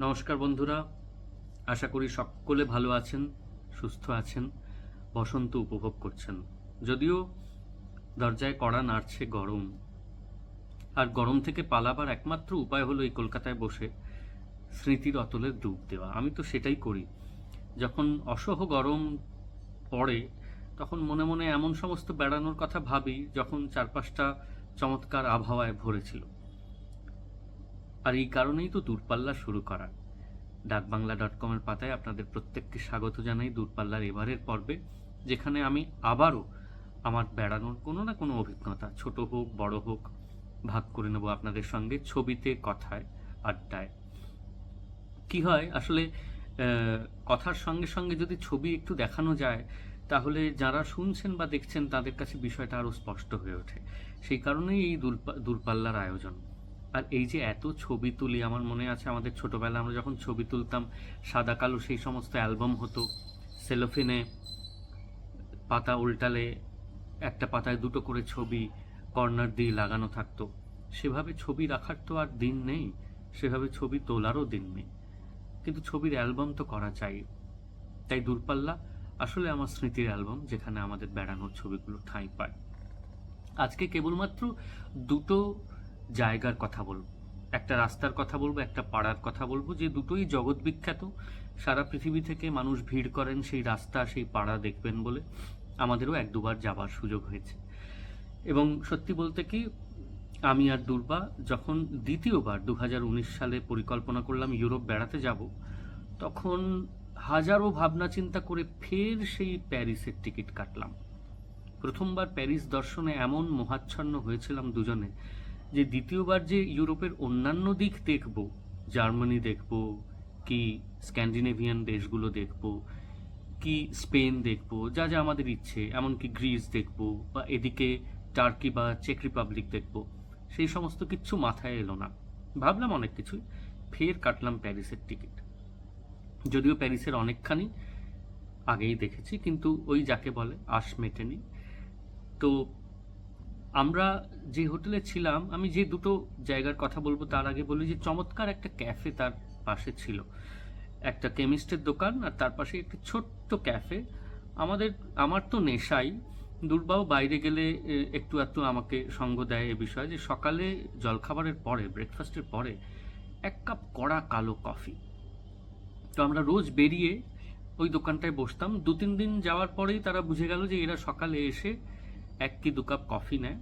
নমস্কার বন্ধুরা। আশা করি সকলে ভালো আছেন, সুস্থ আছেন, বসন্ত উপভোগ করছেন। যদিও দরজায় কড়া নাড়ছে গরম। আর গরম থেকে পালাবার একমাত্র উপায় হলো এই কলকাতায় বসে স্মৃতির অতলে ডুব দেওয়া। আমি তো সেটাই করি। যখন অসহ গরম পড়ে, তখন মনে মনে এমন সমস্ত বেড়ানোর কথা ভাবি যখন চারপাশটা চমৎকার আবহাওয়ায় ভরেছিল আর এই কারণেই তো দূরপাল্লা শুরু করা। ডাকবাংলা ডট কমের পাতায় আপনাদের প্রত্যেককে স্বাগত জানাই দূরপাল্লার এবারের পর্বে, যেখানে আমি আবারও আমার বেড়ানোর কোনো না কোনো অভিজ্ঞতা, ছোট হোক, বড় হোক, ভাগ করে নেব আপনাদের সঙ্গে ছবিতে, কথায়, আড্ডায়। কি হয়, আসলে কথার সঙ্গে সঙ্গে যদি ছবি একটু দেখানো যায়, তাহলে যারা শুনছেন বা দেখছেন তাদের কাছে বিষয়টা আরও স্পষ্ট হয়ে ওঠে। সেই কারণেই এই দূরপাল্লার আয়োজন। আর এই যে এত ছবি তুলি, আমার মনে আছে আমাদের ছোটবেলা আমরা যখন ছবি তুলতাম, সাদা কালো সেই সমস্ত অ্যালবাম হতো, সেলোফিনে পাতা উল্টালে একটা পাতায় দুটো করে ছবি কর্নার দিয়ে লাগানো থাকতো। সেভাবে ছবি রাখার তো আর দিন নেই, সেভাবে ছবি তোলারও দিন নেই। কিন্তু ছবির অ্যালবাম তো করা চাই তাই দূরপাল্লা আসলে আমার স্মৃতির অ্যালবাম যেখানে আমাদের বেড়ানোর ছবিগুলো ঠাঁই পায়। আজকে কেবলমাত্র দুটো জায়গার কথা বলব। একটা রাস্তার কথা বলব, একটা পাড়ার কথা বলব, যে দুটোই জগৎ বিখ্যাত। সারা পৃথিবী থেকে মানুষ ভিড় করেন সেই রাস্তা, সেই পাড়া দেখবেন বলে। আমাদেরও এক দুবার যাবার সুযোগ হয়েছে। এবং সত্যি বলতে কি, আমি আর দুর্বা যখন দ্বিতীয়বার দু হাজার উনিশ সালে পরিকল্পনা করলাম ইউরোপ বেড়াতে যাব, তখন হাজারো ভাবনা চিন্তা করে ফের সেই প্যারিসের টিকিট কাটলাম। প্রথমবার প্যারিস দর্শনে এমন মোহাচ্ছন্ন হয়েছিলাম দুজনে যে দ্বিতীয়বার যে ইউরোপের অন্যান্য দিক দেখব, জার্মানি দেখব, কি স্ক্যান্ডিনেভিয়ান দেশগুলো দেখব, কি স্পেন দেখব, যা যা আমাদের ইচ্ছে, এমনকি গ্রিস দেখব বা এদিকে টার্কি বা চেক রিপাবলিক দেখব, সেই সমস্ত কিছু মাথায় এলো না। ভাবলাম অনেক কিছুই ফের কাটলাম প্যারিসের টিকিট। যদিও প্যারিসের অনেকখানি আগেই দেখেছি, কিন্তু ওই যাকে বলে আশ মেটেনি তো আমরা যে হোটেলে ছিলাম, আমি যে দুটো জায়গার কথা বলব তার আগে বলি যে চমৎকার একটা ক্যাফে তার পাশে ছিল। একটা কেমিস্টের দোকান আর তার পাশে একটি ছোট্ট ক্যাফে। আমাদের, আমার তো নেশাই। দুর্বাও বাইরে গেলে একটু একটু আমাকে সঙ্গ দেয় এ বিষয়ে যে সকালে জলখাবারের পরে, ব্রেকফাস্টের পরে এক কাপ কড়া কালো কফি। তো আমরা রোজ বেরিয়ে ওই দোকানটায় বসতাম। দু তিন দিন যাওয়ার পরেই তারা বুঝে গেল যে এরা সকালে এসে এক কি দু কাপ কফি নেয়,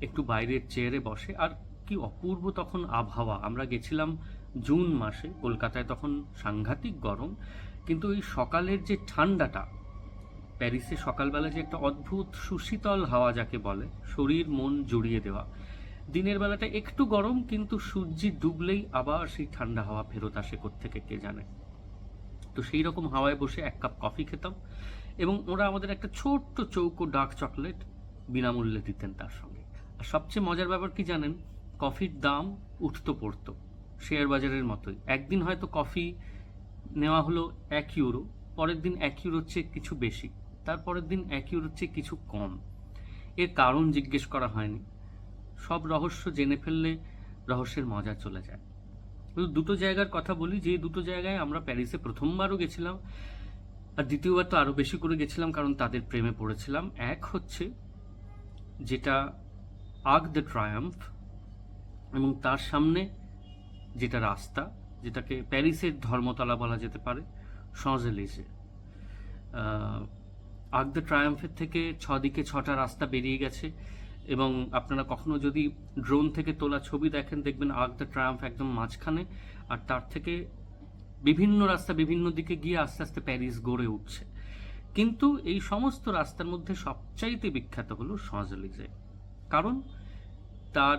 একটু বাইরের চেয়ারে বসে। আর কি অপূর্ব তখন আবহাওয়া। আমরা গেছিলাম জুন মাসে, কলকাতায় তখন সাংঘাতিক গরম। কিন্তু ওই সকালের যে ঠান্ডাটা, প্যারিসে সকালবেলা যে একটা অদ্ভুত সুশীতল হাওয়া যাকে বলে, শরীর মন জুড়িয়ে দেওয়া। দিনের বেলাটা একটু গরম, কিন্তু সূর্যি ডুবলেই আবার সেই ঠান্ডা হাওয়া ফেরত আসে থেকে কে জানে। তো সেই রকম হাওয়ায় বসে এক কাপ কফি খেতাম। এবং ওরা আমাদের একটা ছোট্ট চৌকো ডার্ক চকলেট বিনামূল্যে দিতেন তার সঙ্গে। আর সবচেয়ে মজার ব্যাপার কি জানেন? কফির দাম উঠতো পড়তো, শেয়ার বাজারের মতোই। একদিন হয়তো কফি নেওয়া হলো এক ইউরো, পরের দিন এক ইউরোর চেয়ে কিছু বেশি তারপরের দিন এক ইউরোর চেয়ে কিছু কম। এর কারণ জিজ্ঞেস করা হয়নি। সব রহস্য জেনে ফেললে রহস্যের মজা চলে যায়। শুধু দুটো জায়গার কথা বলি, যে দুটো জায়গায় আমরা প্যারিসে প্রথমবারও গেছিলাম, আর দ্বিতীয়বার তো আরও বেশি করে গেছিলাম, কারণ তাদের প্রেমে পড়েছিলাম। এক হচ্ছে যেটা আগ দ্য ট্রায়াম্ফ এবং তার সামনে যেটা রাস্তা, যেটাকে প্যারিসের ধর্মতলা বলা যেতে পারে সজেলিসে আগ দ্য ট্রায়াম্ফের থেকে ছদিকে ছটা রাস্তা বেরিয়ে গেছে এবং আপনারা কখনো যদি ড্রোন থেকে তোলা ছবি দেখেন, দেখবেন আগ দ্য ট্রায়াম্ফ একদম মাঝখানে আর তার থেকে বিভিন্ন রাস্তা বিভিন্ন দিকে গিয়ে আস্তে আস্তে প্যারিস গড়ে উঠছে। কিন্তু এই সমস্ত রাস্তার মধ্যে সবচাইতে বিখ্যাত হলো সজেলিজে কারণ তার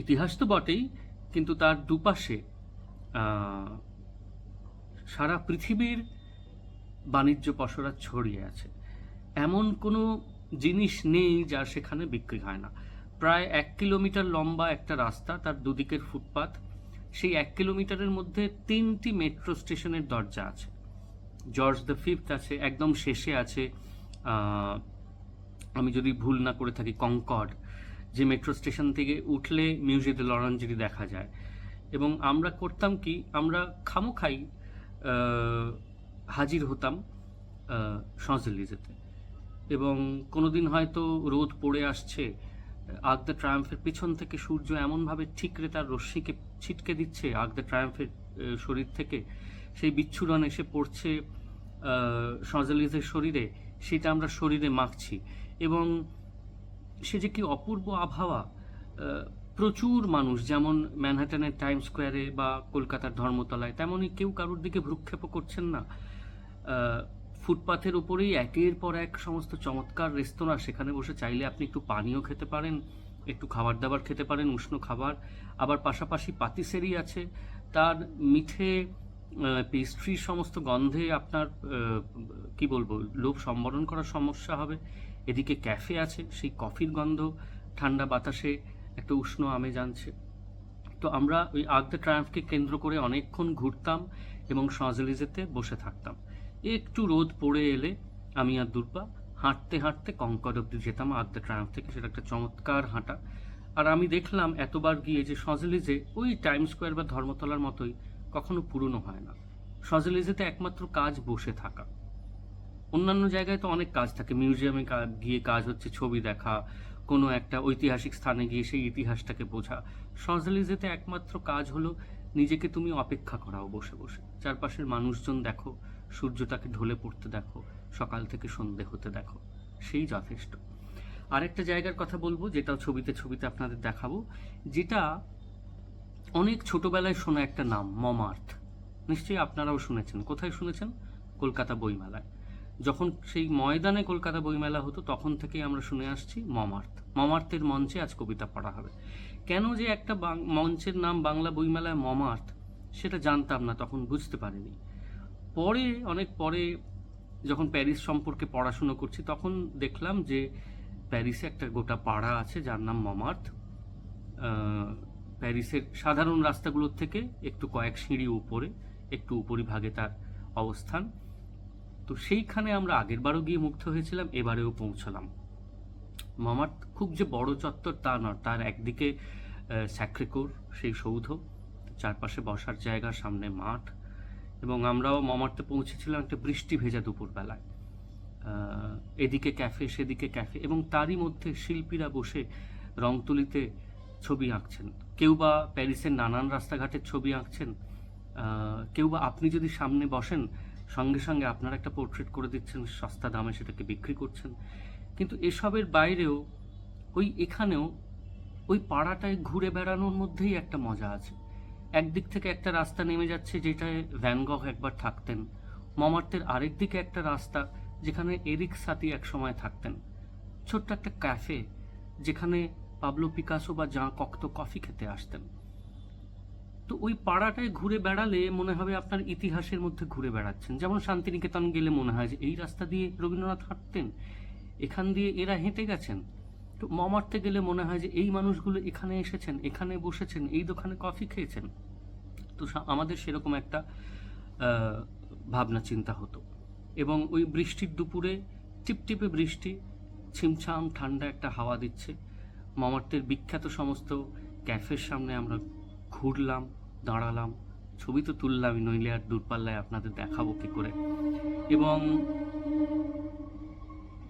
ইতিহাস তো বটেই, কিন্তু তার দুপাশে সারা পৃথিবীর বাণিজ্য পসরা ছড়িয়ে আছে। এমন কোনো জিনিস নেই যা সেখানে বিক্রি হয় না। প্রায় এক কিলোমিটার লম্বা একটা রাস্তা তার দুদিকের ফুটপাথ সেই এক কিলোমিটারের মধ্যে তিনটি মেট্রো স্টেশনের দরজা আছে। জর্জ দ্য ফিফথ আছে, একদম শেষে আছে আমি যদি ভুল না করে থাকি কঙ্কর্ড যে মেট্রো স্টেশন থেকে উঠলে মিউজিয়ে de লরেঞ্জেরি দেখা যায়। এবং আমরা করতাম কি, আমরা খামোখাই হাজির হতাম সজেলিজেতে এবং কোনোদিন হয়তো রোদ পড়ে আসছে, আগ দ্য ট্রায়াম্ফের পিছন থেকে সূর্য এমনভাবে ঠিকরে তার রশ্মিকে ছিটকে দিচ্ছে, আগ দ্য ট্রায়াম্ফের শরীর থেকে, সেই বিচ্ছুরণ এসে পড়ছে সজেলিজের শরীরে, সেটা আমরা শরীরে মাখছি। এবং সে যে কি অপূর্ব আবহাওয়া প্রচুর মানুষ, যেমন ম্যানহাটনের টাইম স্কোয়ারে বা কলকাতার ধর্মতলায়, তেমনই কেউ কারোর দিকে ভ্রুক্ষেপও করছেন না। ফুটপাথের উপরেই একের পর এক সমস্ত চমৎকার রেস্তোরাঁ, সেখানে বসে চাইলে আপনি একটু পানীয় খেতে পারেন, একটু খাবার দাবার খেতে পারেন, উষ্ণ খাবার। আবার পাশাপাশি পাতিসেরি আছে। তার মিঠে পেস্ট্রির সমস্ত গন্ধে আপনার কি বলব, লোভ সম্বরণ করার সমস্যা হবে। এদিকে ক্যাফে আছে, সেই কফির গন্ধ ঠান্ডা বাতাসে একটা উষ্ণ আমেজ আনছে। তো আমরা ওই আগ দ্য ট্রায়াম্ফকে কেন্দ্র করে অনেকক্ষণ ঘুরতাম এবং সজেলিজেতে বসে থাকতাম। একটু রোদ পড়ে এলে আমি আর দুর্বা হাঁটতে হাঁটতে কঙ্কর অব্দি যেতাম আগ দ্য ট্রায়াম্ফ থেকে, সেটা একটা চমৎকার হাঁটা। আর আমি দেখলাম এতবার গিয়ে যে সজেলিজে ওই টাইম স্কোয়ার বা ধর্মতলার মতোই কখনো পুরনো হয় না। সজেলিজেতে একমাত্র কাজ বসে থাকা। অন্যান্য জায়গায় তো অনেক কাজ থাকে। মিউজিয়ামে গিয়ে কাজ হচ্ছে, ছবি দেখা, কোনো একটা ঐতিহাসিক স্থানে গিয়ে সেই ইতিহাসটাকে বোঝা। সজেলিজেতে একমাত্র কাজ হলো নিজেকে তুমি অপেক্ষা করাও বসে বসে। চারপাশের মানুষজন দেখো, সূর্যটাকে ঢলে পড়তে দেখো, সকাল থেকে সন্ধে হতে দেখো। সেই যথেষ্ট। আরেকটা জায়গার কথা বলব, যেটা ছবিতে ছবিতে আপনাদের দেখাবো, যেটা অনেক ছোটবেলায় শোনা একটা নাম, মমার্থ। নিশ্চয়ই আপনারাও শুনেছেন। কোথায় শুনেছেন? কলকাতা বইমেলায়। যখন সেই ময়দানে কলকাতা বইমেলা হতো, তখন থেকেই আমরা শুনে আসছি মমার্থ। মমার্থের মঞ্চে আজ কবিতা পড়া হবে। কেন যে একটা মঞ্চের নাম বাংলা বইমেলায় মমার্থ, সেটা জানতাম না, তখন বুঝতে পারিনি। পরে, অনেক পরে যখন প্যারিস সম্পর্কে পড়াশুনো করছি, তখন দেখলাম যে প্যারিসে একটা গোটা পাড়া আছে, যার নাম মমার্থ। প্যারিসের সাধারণ রাস্তাগুলোর থেকে একটু কয়েক সিঁড়ি উপরে, একটু উপরিভাগে তার অবস্থান। তো সেইখানে আমরা আগের বারও গিয়ে মুগ্ধ হয়েছিলাম, এবারেও পৌঁছলাম। মামার্থ খুব যে বড় চত্বর তা নয়, তার একদিকে স্যাক্রেকোর সেই সৌধ, চারপাশে বসার জায়গা, সামনে মাঠ, এবং আমরাও মামার্থে পৌঁছেছিলাম একটা বৃষ্টি ভেজা দুপুরবেলায়। এদিকে ক্যাফে, সেদিকে ক্যাফে, এবং তারই মধ্যে শিল্পীরা বসে রংতুলিতে ছবি আঁকছেন। কেউ বা প্যারিসের নানান রাস্তাঘাটের ছবি আঁকছেন। কেউ বা আপনি যদি সামনে বসেন, সঙ্গে সঙ্গে আপনার একটা পোর্ট্রেট করে দিচ্ছেন, সস্তা দামে সেটাকে বিক্রি করছেন। কিন্তু এসবের বাইরেও ওই এখানেও ওই পাড়াটায় ঘুরে বেড়ানোর মধ্যেই একটা মজা আছে। একদিক থেকে একটা রাস্তা নেমে যাচ্ছে যেটায় ভ্যানগহ একবার থাকতেন। মমার্তের আরেক দিকে একটা রাস্তা যেখানে এরিক সাতি এক সময় থাকতেন। ছোট্ট একটা ক্যাফে যেখানে পাবলো পিকাসো বা জাঁ কক্ত কফি খেতে আসতেন। তো ওই পাড়াটায় ঘুরে বেড়ালে মনে হবে আপনার ইতিহাসের মধ্যে ঘুরে বেড়াচ্ছেন। যেমন শান্তিনিকেতন গেলে মনে হয় যে এই রাস্তা দিয়ে রবীন্দ্রনাথ হাঁটতেন, এখান দিয়ে এরা হেঁটে গেছেন। তো মমার্তে গেলে মনে হয় যে এই মানুষগুলো এখানে এসেছেন, এখানে বসেছেন, এই দোকানে কফি খেয়েছেন। তো আমাদের সেরকম একটা ভাবনা চিন্তা হতো। এবং ওই বৃষ্টির দুপুরে টিপটিপে বৃষ্টি, ছিমছাম ঠান্ডা একটা হাওয়া দিচ্ছে। মামার্তের বিখ্যাত সমস্ত ক্যাফের সামনে আমরা ঘুরলাম, দাঁড়ালাম, ছবি তো তুললামই, নইলে আর দূরপাল্লায় আপনাদের দেখাবো কি করে। এবং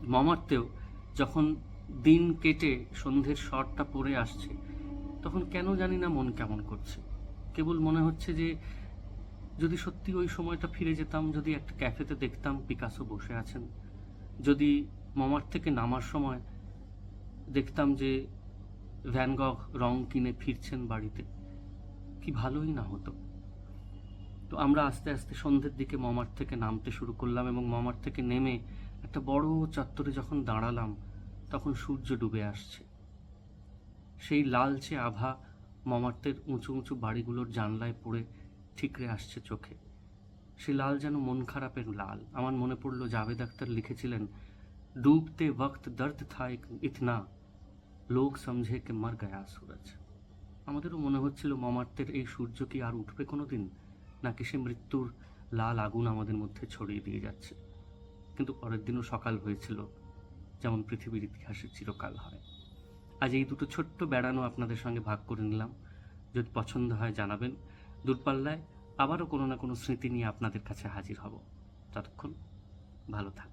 মামার্তেও যখন দিন কেটে সন্ধ্যের শরটা পড়ে আসছে, তখন কেন জানি না মন কেমন করছে। কেবল মনে হচ্ছে যে যদি সত্যি ওই সময়টা ফিরে যেতাম, যদি একটা ক্যাফেতে দেখতাম পিকাসো বসে আছেন, যদি মামার থেকে নামার সময় দেখতাম যে ভ্যানগক রং কিনে ফিরছেন বাড়িতে। কি ভালোই না হতো। তো আমরা আস্তে আস্তে সন্ধ্যের দিকে মমার থেকে নামতে শুরু করলাম এবং মমার থেকে নেমে একটা বড় চত্বরে যখন দাঁড়ালাম, তখন সূর্য ডুবে আসছে। সেই লালচে আভা মমার্থের উঁচু উঁচু বাড়িগুলোর জানলায় পড়ে ঠিকরে আসছে চোখে। সে লাল যেন মন খারাপের লাল। আমার মনে পড়ল জাভেদ আক্তার লিখেছিলেন ডুবতে वक्त दर्द था एक इतना লোক সমঝে কে মর গয়া সূরজ আমাদেরও মনে হচ্ছিল মমার্তের এই সূর্য কি আর উঠবে কোনোদিন নাকি সে মৃত্যুর লাল আগুন আমাদের মধ্যে ছড়িয়ে দিয়ে যাচ্ছে কিন্তু পরের দিনও সকাল হয়েছিল যেমন পৃথিবীর ইতিহাসে চিরকাল হয় আজ এই দুটো ছোট্ট বেড়ানো আপনাদের সঙ্গে ভাগ করে নিলাম যদি পছন্দ হয় জানাবেন দূরপাল্লায় আবারও কোনো না কোনো স্মৃতি নিয়ে আপনাদের কাছে হাজির হব ততক্ষণ ভালো থাকবেন